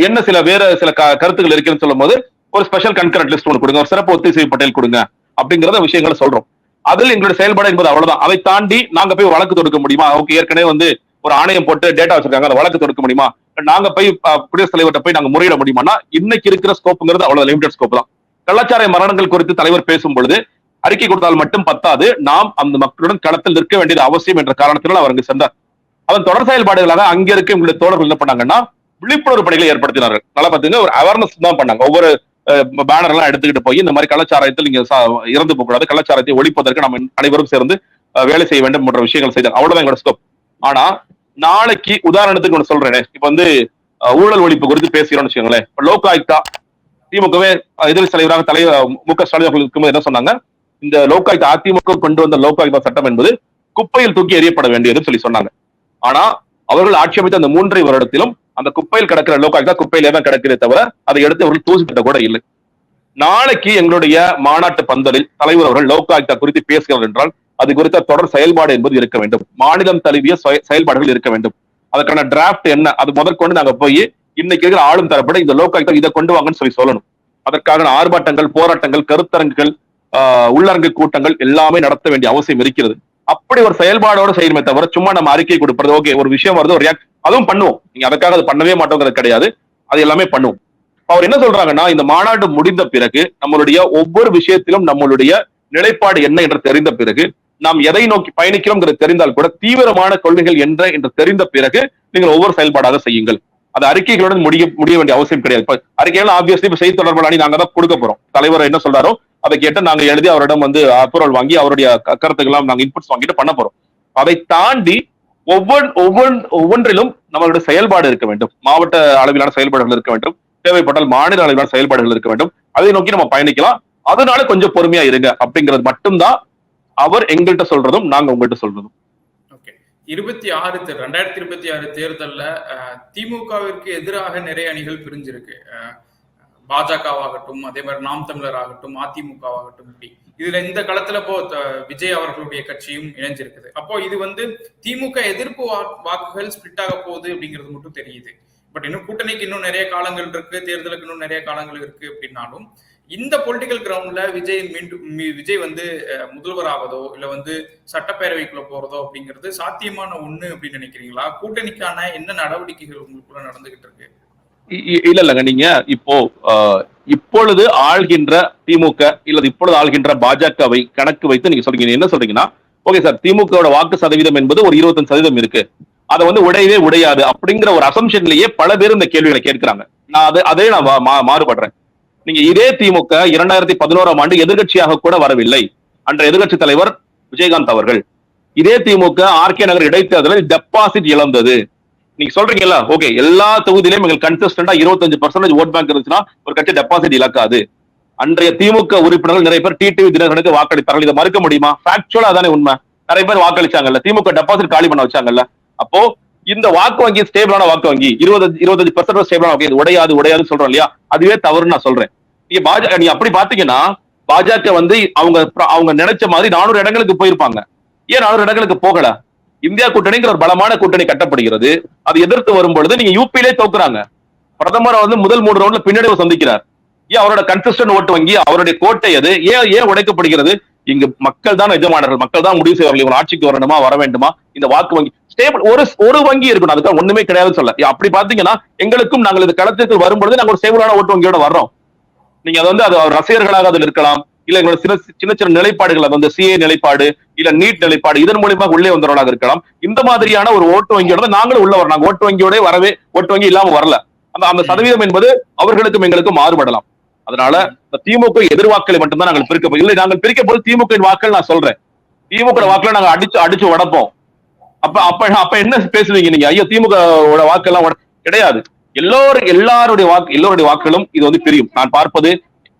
என்ன சில வேற சில க- கருத்துக்கள் இருக்குன்னு சொல்லும் போது ஒரு ஸ்பெஷல் கன்கரண்ட் லிஸ்ட் ஒன்று கொடுங்க ஒரு சிறப்பு ஒத்திசை பட்டியல் கொடுங்க அப்படிங்கிறத விஷயங்களை சொல்றோம். அதில் எங்களுடைய செயல்பாடு என்பது அவ்வளவுதான். அதை தாண்டி நாங்க போய் வழக்கு தொடுக்க முடியுமா? ஓகே ஏற்கனவே வந்து ஒரு ஆணையம் போட்டு டேட்டா வச்சிருக்காங்க அதை வழக்கு தொடுக்க முடியுமா? நாங்க போய் குடியரசுத் தலைவர்கிட்ட போய் நாங்க முறையிட முடியுமானா இன்னைக்கு இருக்கிற ஸ்கோப்புங்கிறது அவ்வளவு லிமிடெட் ஸ்கோப் தான். கலாச்சார மரணங்கள் குறித்து தலைவர் பேசும் பொழுது அறிக்கை கொடுத்தால் மட்டும் பத்தாது நாம் அந்த மக்களுடன் களத்தில் நிற்க வேண்டியது அவசியம் என்ற காரணத்தினால் அவர் அங்கு சென்றார். அதன் தொடர் செயல்பாடுகளாக அங்க இருக்க எங்களுடைய தோழர்கள் என்ன பண்ணாங்கன்னா விழிப்புணர்வு பணிகளை ஏற்படுத்தினார்கள். நல்லா பாத்தீங்கன்னா ஒரு அவேர்னஸ் தான் பண்ணாங்க. ஒவ்வொரு பேனர் எல்லாம் எடுத்துக்கிட்டு போய் இந்த மாதிரி கலாச்சாரத்தில் நீங்க இறந்து போகக்கூடாது கலாச்சாரத்தை ஒழிப்பதற்கு நம்ம அனைவரும் சேர்ந்து வேலை செய்ய வேண்டும் போன்ற விஷயங்கள் செய்தாங்க அவ்வளவுதான் எங்களோட ஸ்கோப் ஆனா நாளைக்கு உதாரணத்துக்கு ஒன்று சொல்றேனே. இப்ப வந்து ஊழல் ஒழிப்பு குறித்து பேசுகிறோம்னு வச்சுக்கோங்களேன். லோக் ஆயுக்தா திமுகவே எதிர்த்து தலைவராக தலைவர் மு க ஸ்டாலின் அவர்கள் இருக்கும்போது என்ன சொன்னாங்க? இந்த லோக் அதிமுக கொண்டு வந்த லோக் சட்டம் என்பது குப்பையில் தூக்கி எறியப்பட வேண்டியதுன்னு சொல்லி சொன்னாங்க. ஆனா அவர்கள் ஆட்சி அமைத்த அந்த மூன்றை வருடத்திலும் அந்த குப்பையில் கிடக்கிற லோக் ஆயுக்தா குப்பையிலே தான் கிடக்கிறதே தவிர அதை எடுத்து அவர்கள் தூசிக்கிட்ட கூட இல்லை. நாளைக்கு எங்களுடைய மாநாட்டு பந்தலில் தலைவர் அவர்கள் லோக் ஆயுக்தா குறித்து பேசுகிறார் என்றால் அது குறித்த தொடர் செயல்பாடு என்பது இருக்க வேண்டும். மாநிலம் தழுவிய செயல்பாடுகள் இருக்க வேண்டும். அதற்கான டிராப்ட் என்ன? அது முதற்கொண்டு நாங்க போய் இன்னைக்கு இருக்கிற ஆளும் தரப்பட இந்த லோக் ஆயுக்தா இதை கொண்டு வாங்கன்னு சொல்லி சொல்லணும். அதற்கான ஆர்ப்பாட்டங்கள் போராட்டங்கள் கருத்தரங்குகள் உள்ளரங்கு கூட்டங்கள் எல்லாமே நடத்த வேண்டிய அவசியம் இருக்கிறது. அப்படி ஒரு செயல்பாடோட செய்யணுமே தவிர சும்மா நம்ம அறிக்கை கொடுப்பது ஓகே ஒரு விஷயம் வருது ஒரு ரியாக்ட் அதுவும் பண்ணுவோம். நீங்க அதுக்காக அது பண்ணவே மாட்டோங்கிறது கிடையாது. அது எல்லாமே பண்ணுவோம். அவர் என்ன சொல்றாங்கன்னா இந்த மாநாடு முடிந்த பிறகு நம்மளுடைய ஒவ்வொரு விஷயத்திலும் நம்மளுடைய நிலைப்பாடு என்ன என்று தெரிந்த பிறகு நாம் எதை நோக்கி பயணிக்கிறோம் தெரிந்தால் கூட தீவிரமான கொள்கைகள் என்ன என்று தெரிந்த பிறகு நீங்கள் ஒவ்வொரு செயல்பாடாக செய்யுங்கள். அது அறிக்கைகளுடன் முடிய முடிய வேண்டிய அவசியம் கிடையாது. இப்ப அறிக்கைகள் ஆப்வியஸ்லி இப்ப செய்தி தொடர்பாளி நாங்க தான் கொடுக்க போறோம். தலைவர் என்ன சொல்றாரோ அதை கேட்டு நாங்க எழுதி அவரிடம் வந்து அப்ரூவல் வாங்கி அவருடைய கருத்துக்கெல்லாம் நாங்க இன்புட்ஸ் வாங்கிட்டு பண்ண போறோம். அதை தாண்டி ஒவ்வொரு ஒவ்வொரு ஒவ்வொன்றிலும் நம்மளுடைய செயல்பாடு இருக்க வேண்டும். மாவட்ட அளவிலான செயல்பாடுகள் இருக்க வேண்டும். தேவைப்பட்டால் மாநில அளவிலான செயல்பாடுகள் இருக்க வேண்டும். அதை நோக்கி நம்ம பயணிக்கலாம். அதனால கொஞ்சம் பொறுமையா இருங்க அப்படிங்கிறது மட்டும்தான் அவர் எங்கள்கிட்ட சொல்றதும் நாங்க உங்கள்கிட்ட சொல்றதும். இருபத்தி ஆறு தேர் ரெண்டாயிரத்தி இருபத்தி ஆறு தேர்தல்ல திமுகவிற்கு எதிராக நிறைய அணிகள் பிரிஞ்சிருக்கு. பாஜகவாகட்டும் அதே மாதிரி நாம் தமிழர் ஆகட்டும் அதிமுகவாகட்டும் இப்படி. இதுல இந்த களத்துல இப்போ விஜய் அவர்களுடைய கட்சியும் இணைஞ்சிருக்குது. அப்போ இது வந்து திமுக எதிர்ப்பு வா- வாக்குகள் ஸ்பிளிட் ஆக போகுது அப்படிங்கிறது மட்டும் தெரியுது. பட் இன்னும் கூட்டணிக்கு இன்னும் நிறைய காலங்கள் இருக்கு தேர்தலுக்கு இன்னும் நிறைய காலங்கள் இருக்கு அப்படின்னாலும் இந்த பொலிட்டிக்கல் கிரவுண்ட்ல விஜய் மீண்டும் மீ- விஜய் வந்து முதல்வர் முதல்வராவதோ இல்ல வந்து சட்டப்பேரவைக்குள்ள போறதோ அப்படிங்கிறது சாத்தியமான ஒண்ணு அப்படின்னு நினைக்கிறீங்களா? கூட்டணிக்கான என்ன நடவடிக்கைகள் உங்களுக்குள்ள நடந்துகிட்டு இருக்கு? இ- இ- இல்ல இல்லங்க. நீங்க இப்போ ஆஹ், இப்பொழுது ஆள்கின்ற திமுக இல்லது இப்பொழுது ஆள்கின்ற பாஜகவை கணக்கு வைத்து நீங்க சொல்றீங்க. என்ன சொல்றீங்கன்னா ஓகே சார் திமுகவோட வாக்கு சதவீதம் என்பது ஒரு இருபத்தஞ்சு சதவீதம் இருக்கு. அதை வந்து உடையவே உடையாது அப்படிங்கிற ஒரு அசம்ஷன்லயே பல பேர் இந்த கேள்விகளை கேட்கிறாங்க. நான் அது அதே நான் மா- மா- மாறுபடுறேன். நீங்க இதே திமுக இரண்டாயிரத்தி பதினோராம் ஆண்டு எதிர்க்கட்சியாக கூட வரவில்லை. அன்ற எதிர்க்கட்சி தலைவர் விஜயகாந்த் அவர்கள். இதே திமுக ஆர்கே நகர் இடைத்தேர்தலில் டெபாசிட் இழந்தது. நீங்க சொல்றீங்கல்ல? ஓகே எல்லா தொகுதியிலும் எங்களுக்கு கன்சிஸ்டன்டா இருபத்தஞ்சு பர்சன்டேஜ் ஓட் பேங்க் இருந்துச்சுன்னா ஒரு கட்சி டெபாசிட் இழக்காது. அன்றைய திமுக உறுப்பினர்கள் நிறைய பேர் டிடிவி தினகரனுக்கு வாக்களித்தார்கள். இதை மறுக்க முடியுமா? ஃபேக்சுவலா அதானே உண்மை. நிறைய பேர் வாக்களிச்சாங்கல்ல. திமுக டெபாசிட் காலி பண்ண வச்சாங்கல்ல. அப்போ இந்த வாக்கு வங்கி ஸ்டேபிளான வாக்கு வங்கி இருபது இருபத்தஞ்சு பர்சன்ட் ஸ்டேபிளான வாக்கு உடையாது உடையாதுன்னு சொல்றோம் இல்லையா? அதுவே தவறுன்னு நான் சொல்றேன். நீங்க பாஜக நீ அப்படி பாத்தீங்கன்னா பாஜக வந்து அவங்க அவங்க நினைச்ச மாதிரி நானூறு இடங்களுக்கு போயிருப்பாங்க. ஏன் நானூறு இடங்களுக்கு போகல? இந்தியா கூட்டணிங்கிற ஒரு பலமான கூட்டணி கட்டப்படுகிறது. அது எதிர்த்து வரும் பொழுது நீங்க யூபியிலே தோக்குறாங்க. பிரதமர் வந்து முதல் மூணு ரவுண்ட்ல பின்னடைவு சந்திக்கிறார். ஏன் அவரோட கன்சிஸ்டன்ட் ஓட்டு வங்கி அவருடைய கோட்டை அது ஏன் ஏன் உடைக்கப்படுகிறது? இங்கு மக்கள் தான் எஜமானர்கள் மக்கள் தான் முடிவு செய்வார்கள். இவங்க ஆட்சிக்கு வரணுமா வர வேண்டுமா? இந்த வாக்கு வங்கி ஸ்டேபிள் ஒரு ஒரு வங்கி இருக்கணும். அதுக்காக ஒண்ணுமே கிடையாதுன்னு சொல்ல அப்படி பாத்தீங்கன்னா எங்களுக்கும் நாங்கள் இந்த களத்திற்கு வரும்பொழுது நாங்க ஒரு ஸ்டேபிளான ஓட்டு வங்கியோட வர்றோம். நீங்க அது வந்து அது ரசிகர்களாக அதில் இருக்கலாம். இல்ல எங்களோட சில சின்ன சின்ன நிலைப்பாடுகள் அது வந்து சிஏ நிலைப்பாடு இல்ல நீட் நிலைப்பாடு இதன் மூலியமாக உள்ளே வந்தவர்களாக இருக்கலாம். இந்த மாதிரியான ஒரு ஓட்டு வங்கியோட நாங்களும் உள்ள நாங்க ஓட்டு வங்கியோட வரவே ஓட்டு வங்கி இல்லாம வரல. அந்த அந்த சதவீதம் என்பது அவர்களுக்கும் எங்களுக்கும் மாறுபடலாம். அதனால இந்த திமுக எதிர்வாக்களை மட்டும்தான் நாங்கள் பிரிக்க இல்லை நாங்கள் பிரிக்க போது திமுக வாக்கள் நான் சொல்றேன். திமுக வாக்குல நாங்க அடிச்சு அடிச்சு உடைப்போம். அப்ப அப்ப அப்ப என்ன பேசுவீங்க நீங்க? ஐயோ திமுக வாக்கெல்லாம் கிடையாது. எல்லோரும் எல்லாருடைய வாக்கு எல்லோருடைய வாக்குகளும் இது வந்து பிரியும் நான் பார்ப்பது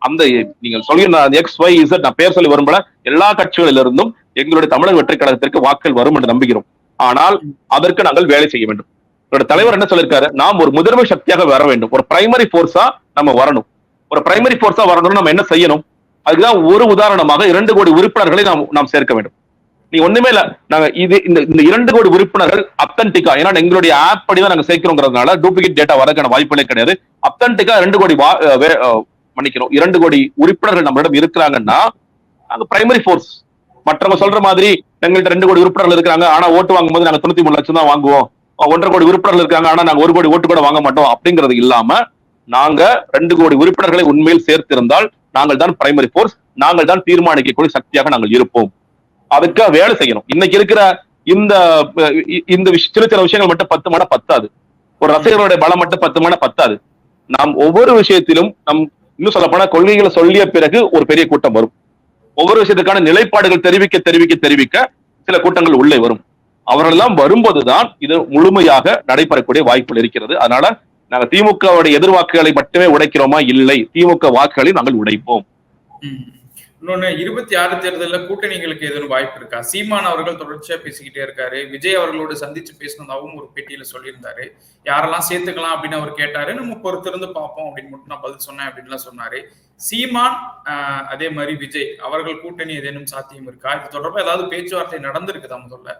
அந்த நீங்கள் சொல்கிற எக்ஸ் ஒய் இசட் நான் பேர் சொல்லி வரும்போது எல்லா கட்சிகளிலிருந்தும் எங்களுடைய தமிழக வெற்றி கழகத்திற்கு வாக்குகள் வரும் என்று நம்புகிறோம். ஆனால் அதற்கு நாங்கள் வேலை செய்ய வேண்டும். என்னோட தலைவர் என்ன சொல்லியிருக்காரு? நாம் ஒரு முதன்மை சக்தியாக வர வேண்டும். ஒரு பிரைமரி போர்ஸா நம்ம வரணும். ஒரு பிரைமரி போர்ஸா வரணும்னு நம்ம என்ன செய்யணும்? அதுக்குதான் ஒரு உதாரணமாக இரண்டு கோடி உறுப்பினர்களை நாம் நாம் சேர்க்க வேண்டும். நீ ஒண்ணுமே இல்ல. நாங்க இது இந்த இந்த இரண்டு கோடி உறுப்பினர்கள் அத்தன்டிக்கா ஏன்னா எங்களுடைய ஆப் படி தான் நாங்க சேர்க்கிறோங்கிறதுனால டூப்ளிகேட் டேட்டா வரதுக்கான வாய்ப்புகளே கிடையாது. அத்தன்டிக்கா ரெண்டு கோடி வா- வே- மன்னிக்கிறோம் இரண்டு கோடி உறுப்பினர்கள் நம்மளிடம் இருக்கிறாங்கன்னா அது பிரைமரி ஃபோர்ஸ் மற்றவங்க சொல்ற மாதிரி எங்கள்கிட்ட ரெண்டு கோடி உறுப்பினர்கள் இருக்காங்க ஆனா ஓட்டு வாங்கும்போது நாங்க தொண்ணூத்தி மூணு லட்சம் தான் வாங்குவோம். ஒன்றரை கோடி உறுப்பினர்கள் இருக்காங்க ஆனா நாங்க ஒரு கோடி ஓட்டு கூட வாங்க மாட்டோம் அப்படிங்கிறது இல்லாம நாங்க ரெண்டு கோடி உறுப்பினர்களை உண்மையில் சேர்த்திருந்தால் நாங்கள் தான் பிரைமரி ஃபோர்ஸ் நாங்கள் தான் தீர்மானிக்கக்கூடிய சக்தியாக நாங்கள் இருப்போம். அதுக்காக வேலை செய்யணும். இன்னைக்கு இருக்கிற இந்த இந்த விஷ- சின்ன சின்ன விஷயங்கள் மட்டும் பத்து மணி பத்தாது. ஒரு ரசிகர்களுடைய பலம் மட்டும் பத்து மணி பத்தாது. நாம் ஒவ்வொரு விஷயத்திலும் நம் இன்னும் சொல்ல போனா கொள்கைகளை சொல்லிய பிறகு ஒரு பெரிய கூட்டம் வரும். ஒவ்வொரு விஷயத்துக்கான நிலைப்பாடுகள் தெரிவிக்க தெரிவிக்க தெரிவிக்க சில கூட்டங்கள் உள்ளே வரும். அவர்கள் வரும்போதுதான் இது முழுமையாக நடைபெறக்கூடிய வாய்ப்புகள் இருக்கிறது. அதனால நாங்க திமுகவுடைய எதிர்வாக்குகளை மட்டுமே உடைக்கிறோமா? இல்லை. திமுக வாக்குகளை நாங்கள் உடைப்போம். இன்னொன்னு இருபத்தி ஆறு தேர்தலில் கூட்டணிகளுக்கு எதுவும் வாய்ப்பு இருக்கா? சீமான் அவர்கள் தொடர்ச்சியா பேசிக்கிட்டே இருக்காரு. விஜய் அவர்களோடு சந்திச்சு பேசினதாகவும் ஒரு பேட்டியில சொல்லியிருந்தாரு. யாரெல்லாம் சேர்த்துக்கலாம் அப்படின்னு அவர் கேட்டாரு. நம்ம பொறுத்திருந்து பார்ப்போம் அப்படின்னு மட்டும் நான் பதில் சொன்னேன் அப்படின்லாம் சொன்னாரு. சீமான் அதே மாதிரி விஜய் அவர்கள் கூட்டணி ஏதேனும் சாத்தியம் இருக்கா? இது தொடர்பாக ஏதாவது பேச்சுவார்த்தை நடந்திருக்குதா முதல்ல?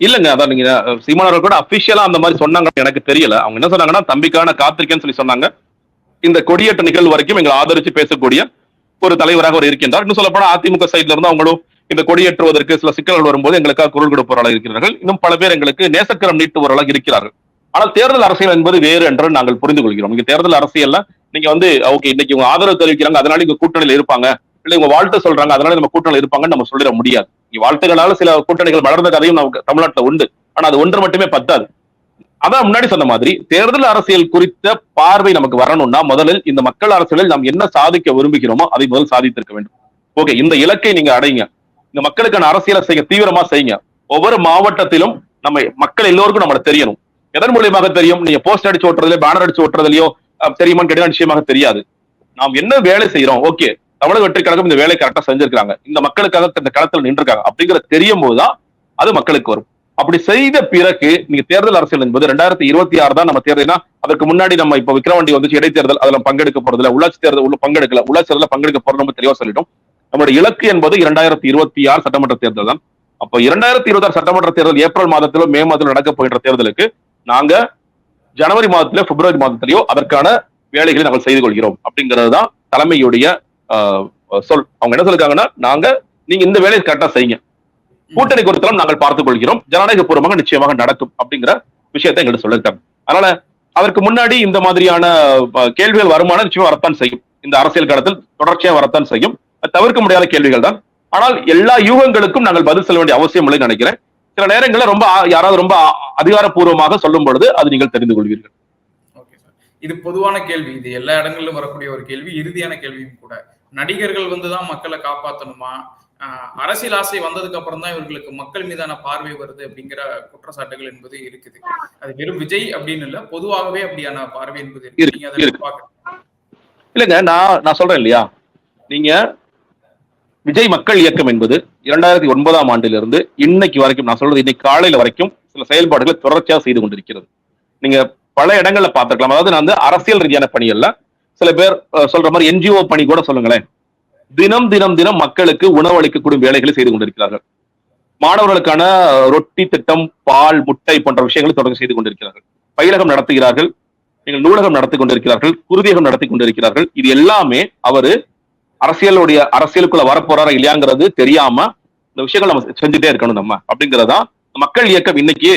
இல்லங்க அதான் நீங்க சீமான் அவர்கள் கூட அபிஷியலா அந்த மாதிரி சொன்னாங்க எனக்கு தெரியல. அவங்க என்ன சொன்னாங்கன்னா தம்பிக்கான காத்திருக்கேன்னு சொல்லி சொன்னாங்க. இந்த கொடியேற்ற நிகழ்வு வரைக்கும் எங்களை ஆதரிச்சு பேசக்கூடிய ஒரு தலைவராக அவர் இருக்கின்றார். இன்னும் சொல்லப்போனா அதிமுக சைட்ல இருந்து அவங்களும் இந்த கொடியேற்றுவதற்கு சில சிக்கல்கள் வரும்போது எங்களுக்காக குரல் கொடுப்பவர்களாக இருக்கிறார்கள். இன்னும் பல பேர் எங்களுக்கு நேசக்கரம் நீட்டுபவர்களாக இருக்கிறார்கள். ஆனால் தேர்தல் அரசியல் என்பது வேறு என்று நாங்கள் புரிந்து கொள்கிறோம். இங்க தேர்தல் அரசியல்ல நீங்க வந்து ஓகே இன்னைக்கு இவங்க ஆதரவு தெரிவிக்கிறாங்க அதனால இங்க கூட்டணியில் இருப்பாங்க. இல்ல உங்க வாழ்த்து சொல்றாங்க அதனால நம்ம கூட்டணியில் இருப்பாங்கன்னு நம்ம சொல்லிட முடியாது. இங்க வாழ்த்துகளால சில கூட்டணிகள் வளர்ந்த கதையும் நமக்கு தமிழ்நாட்டில் உண்டு. ஆனா அது ஒன்று மட்டுமே பத்தாது. அதான் முன்னாடி சொன்ன மாதிரி தேர்தல் அரசியல் குறித்த பார்வை நமக்கு வரணும்னா முதலில் இந்த மக்கள் அரசியலில் நாம் என்ன சாதிக்க விரும்புகிறோமோ அதை முதல் சாதித்திருக்க வேண்டும். ஓகே இந்த இலக்கை நீங்க அடையுங்க இந்த மக்களுக்கான அரசியலை செய்ய தீவிரமா செய்யுங்க. ஒவ்வொரு மாவட்டத்திலும் நம்ம மக்கள் எல்லோருக்கும் நம்மள தெரியணும். எதன் மூலியமாக தெரியும்? நீங்க போஸ்ட் அடிச்சு ஓட்டுறதுல பேனர் அடிச்சு ஓட்டுறதுலயோ தெரியுமான்னு கேட்டா நிச்சயமாக தெரியாது. நாம் என்ன வேலை செய்யறோம்? ஓகே தமிழக வெற்றி கழகம் இந்த வேலை கரெக்டா செஞ்சிருக்காங்க இந்த மக்களுக்காக இந்த களத்தில் நின்றுருக்காங்க. அப்படிங்கிற தெரியும் போதுதான் அது மக்களுக்கு வரும். அப்படி செய்த பிறகு நீங்க தேர்தல் அரசியல் என்பது ரெண்டாயிரத்தி இருபத்தி ஆறு தான் நம்ம தேர்தல்னா அதற்கு முன்னாடி நம்ம இப்ப விக்ரவாண்டி வந்துச்சு இடைத்தேர்தல் அதுல பங்கெடுக்க போறதுல உள்ளாட்சி தேர்தல் உள்ள பங்கெடுக்கல. உள்ளாட்சி தேர்தல பங்கெடுக்க போறோம் நம்ம தெளிவா சொல்லிட்டோம். நம்மளுடைய இலக்கு என்பது இரண்டாயிரத்தி இருபத்தி ஆறு சட்டமன்ற தேர்தல் தான். அப்போ இரண்டாயிரத்தி இருபத்தி ஆறு சட்டமன்ற தேர்தல் ஏப்ரல் மாதத்திலோ மே மாதத்திலோ நடக்க போகின்ற தேர்தலுக்கு நாங்க ஜனவரி மாதத்திலோ பிப்ரவரி மாதத்திலேயோ அதற்கான வேலைகளை நாங்கள் செய்து கொள்கிறோம். அப்படிங்கிறது தான் தலைமையுடைய சொல். அவங்க என்ன சொல்லிருக்காங்கன்னா நாங்க நீங்க இந்த வேலையை கரெக்டா செய்யுங்க. கூட்டணி குறித்தாலும் நாங்கள் பார்த்துக் கொள்கிறோம். ஜனநாயக பூர்வமாக நிச்சயமாக நடக்கும் அப்படிங்கிற விஷயத்தை எங்களுக்கு சொல்லிருக்காங்க அதனால அதற்கு முன்னாடி இந்த மாதிரியான கேள்விகள் வருமானம் நிச்சயமா வரத்தான் செய்யும். இந்த அரசியல் காலத்தில் தொடர்ச்சியா வரத்தான் செய்யும். தவிர்க்க முடியாத கேள்விகள் தான். ஆனால் எல்லா யூகங்களுக்கும் நாங்கள் பதில் சொல்ல வேண்டிய அவசியம் இல்லைன்னு நினைக்கிறேன். சில நேரங்களில் ரொம்ப யாராவது ரொம்ப அதிகாரப்பூர்வமாக சொல்லும் பொழுது அது நீங்கள் தெரிந்து கொள்வீர்கள். இது பொதுவான கேள்வி. இது எல்லா இடங்களிலும் வரக்கூடிய ஒரு கேள்வி இறுதியான கேள்வியும் கூட. நடிகர்கள் வந்துதான் மக்களை காப்பாத்தணுமா? அரசியல் ஆசை வந்ததுக்கு அப்புறம் தான் இவர்களுக்கு மக்கள் மீதான பார்வை வருது அப்படிங்கிற குற்றச்சாட்டுகள் என்பது இருக்குது. அது வெறும் விஜய் அப்படின்னு இல்ல பொதுவாகவே அப்படியான பார்வை என்பது இல்லைங்க நான் நான் சொல்றேன் இல்லையா? நீங்க விஜய் மக்கள் இயக்கம் என்பது இரண்டாயிரத்தி ஒன்பதாம் ஆண்டிலிருந்து இன்னைக்கு வரைக்கும் நான் சொல்றது இன்னைக்கு காலையில வரைக்கும் சில செயல்பாடுகளை தொடர்ச்சியாக செய்து கொண்டிருக்கிறது. நீங்க பல இடங்கள்ல பார்த்துக்கலாம். அதாவது நான் வந்து அரசியல் ரீதியான பணி அல்ல. சில பேர் சொல்ற மாதிரி என்ஜிஓ பணி கூட சொல்லுங்களேன். தினம் தினம் தினம் மக்களுக்கு உணவளிக்கக்கூடிய வேலைகளை செய்து கொண்டிருக்கிறார்கள். மாணவர்களுக்கான ரொட்டி திட்டம் பால் முட்டை போன்ற விஷயங்களை தொடர்ந்து செய்து கொண்டிருக்கிறார்கள். பயிலகம் நடத்துகிறார்கள். நீங்கள் நூலகம் நடத்தி கொண்டிருக்கிறார்கள். குருதியகம் நடத்தி கொண்டிருக்கிறார்கள். இது எல்லாமே அவரு அரசியலுடைய அரசியலுக்குள்ள வரப்போறாரா இல்லையாங்கிறது தெரியாம இந்த விஷயங்கள் நம்ம செஞ்சுட்டே இருக்கணும் நம்ம. அப்படிங்கிறதா மக்கள் இயக்கம் இன்னைக்கு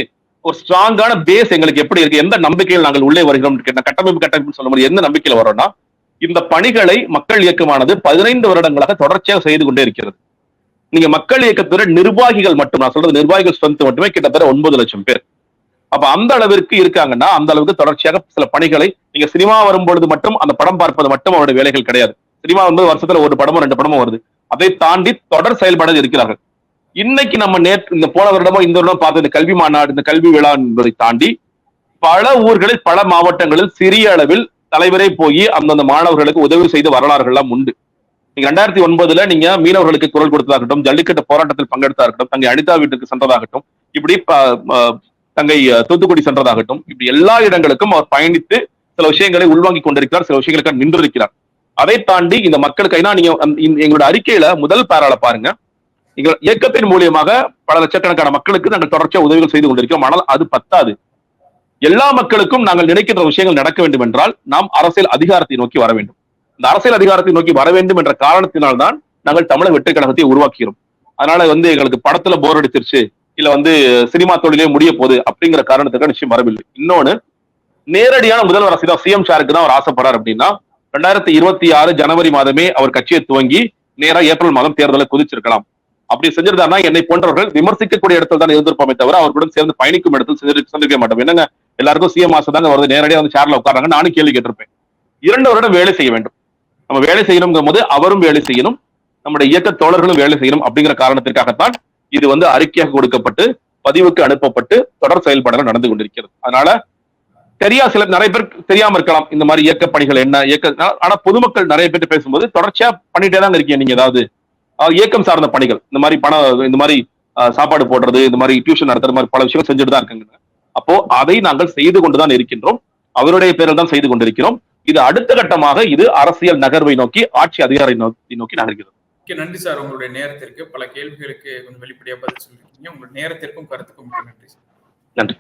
ஒரு ஸ்ட்ராங்கான பேஸ் எங்களுக்கு எப்படி இருக்கு? எந்த நம்பிக்கையில் நாங்கள் உள்ளே வருகிறோம்? கட்டமைப்பு கட்டமைப்பு சொல்ல முடியும் எந்த நம்பிக்கையில வரோம்னா இந்த பணிகளை மக்கள் இயக்கமானது பதினைந்து வருடங்களாக தொடர்ச்சியாக செய்து கொண்டே இருக்கிறது. நீங்க மக்கள் இயக்கத்தோட நிர்வாகிகள் மட்டும் நான் சொல்றது நிர்வாகிகள் ஸ்ட்ரென்த் மட்டுமே கிட்டத்தட்ட ஒன்பது லட்சம் பேர். அப்ப அந்த அளவிற்கு இருக்காங்கன்னா அந்த அளவுக்கு தொடர்ச்சியாக சில பணிகளை நீங்க சினிமா வரும்பொழுது மட்டும் அந்த படம் பார்ப்பது மட்டும் அவருடைய வேலைகள் கிடையாது. சினிமா வரும்போது வருஷத்துல ஒரு படமோ ரெண்டு படமும் வருது. அதை தாண்டி தொடர் செயல்பாடு இருக்கிறார்கள். இன்னைக்கு நம்ம நேற்று இந்த போன வருடமோ இந்த வருடம் பார்த்த இந்த கல்வி மாநாடு இந்த கல்வி விழா என்பதை தாண்டி பல ஊர்களில் பல மாவட்டங்களில் சிறிய அளவில் தலைவரே போய் அந்தந்த மாணவர்களுக்கு உதவி செய்த வரலாறுகள்லாம் உண்டு. நீங்க ரெண்டாயிரத்தி ஒன்பதுல நீங்க மீனவர்களுக்கு குரல் கொடுத்ததாகட்டும் ஜல்லிக்கட்டு போராட்டத்தில் பங்கெடுத்தா இருக்கட்டும் தங்கை அனிதா வீட்டுக்கு சென்றதாகட்டும் இப்படி ப- தங்கை தூத்துக்குடி சென்றதாகட்டும் இப்படி எல்லா இடங்களுக்கும் அவர் பயணித்து சில விஷயங்களை உள்வாங்கி கொண்டிருக்கிறார் சில விஷயங்களுக்காக நின்றிருக்கிறார். அதை தாண்டி இந்த மக்களுக்கு ஏன்னா நீங்க எங்களோட அறிக்கையில முதல் பேரால பாருங்க. எங்கள் இயக்கத்தின் மூலியமாக பல லட்சக்கணக்கான மக்களுக்கு நாங்கள் தொடர்ச்சியா உதவிகள் செய்து கொண்டிருக்கிறோம். ஆனால் அது பத்தாது. எல்லா மக்களுக்கும் நாங்கள் நினைக்கின்ற விஷயங்கள் நடக்க வேண்டும் என்றால் நாம் அரசியல் அதிகாரத்தை நோக்கி வர வேண்டும். இந்த அரசியல் அதிகாரத்தை நோக்கி வர வேண்டும் என்ற காரணத்தினால்தான் நாங்கள் தமிழக வெற்றி கழகத்தை உருவாக்கிறோம் அதனால வந்து எங்களுக்கு படத்துல போர் அடிச்சிருச்சு இல்ல வந்து சினிமா தொழிலே முடிய போகுது அப்படிங்கிற காரணத்துக்கு நிச்சயம் வரவில்லை. இன்னொன்னு நேரடியான முதல்வர் அரசு தான் சிஎம் ஷாருக்கு தான் அவர் ஆசைப்படுறார் அப்படின்னா ரெண்டாயிரத்தி இருபத்தி ஆறு ஜனவரி மாதமே அவர் கட்சியை துவங்கி நேரா ஏப்ரல் மாதம் தேர்தலை குதிச்சிருக்கலாம். அப்படி செஞ்சிருந்தாருன்னா என்னை போன்றவர்கள் விமர்சிக்கக்கூடிய இடத்துல தான் இருந்திருப்போமே தவிர அவர்களுடன் சேர்ந்து பயணிக்கும் இடத்தில் சந்திக்க மாட்டோம். என்னங்க எல்லாருக்கும் சிஎம் ஆசை தாங்க வருது. நேரடியாக வந்து சேர்ல உட்காராங்க நானும் கேள்வி கேட்டிருப்பேன். இரண்டு வருடம் வேலை செய்ய வேண்டும். நம்ம வேலை செய்யணுங்கிற போது அவரும் வேலை செய்யணும். நம்முடைய இயக்க தோழர்களும் வேலை செய்யணும் அப்படிங்கிற காரணத்திற்காகத்தான் இது வந்து அறிக்கையாக கொடுக்கப்பட்டு பதிவுக்கு அனுப்பப்பட்டு தொடர் செயல்பாடுகள் நடந்து கொண்டிருக்கிறது. அதனால தெரியா சில நிறைய பேர் தெரியாம இருக்கலாம். இந்த மாதிரி இயக்க பணிகள் என்ன இயக்க ஆனா பொதுமக்கள் நிறைய பேர் பேசும்போது தொடர்ச்சியா பண்ணிட்டே தான் இருக்கீங்க நீங்க ஏதாவது. இயக்கம் சார்ந்த பணிகள். இந்த மாதிரி பணம் இந்த மாதிரி சாப்பாடு போடுறது இந்த மாதிரி டியூஷன் நடத்துற மாதிரி பல விஷயங்கள் செஞ்சுட்டு தான் இருக்காங்க. அப்போ அதை நாங்கள் செய்து கொண்டுதான் இருக்கின்றோம். அவருடைய பேரில் தான் செய்து கொண்டிருக்கிறோம். இது அடுத்த கட்டமாக இது அரசியல் நகர்வை நோக்கி ஆட்சி அதிகாரை நோக்கி நோக்கி நகர்கிறது. நன்றி சார். உங்களுடைய நேரத்திற்கு பல கேள்விகளுக்கு கொஞ்சம் வெளிப்படையா பதில் சொல்லியிருக்கீங்க. உங்களுடைய நேரத்திற்கும் கருத்துக்கும் நன்றி சார். நன்றி.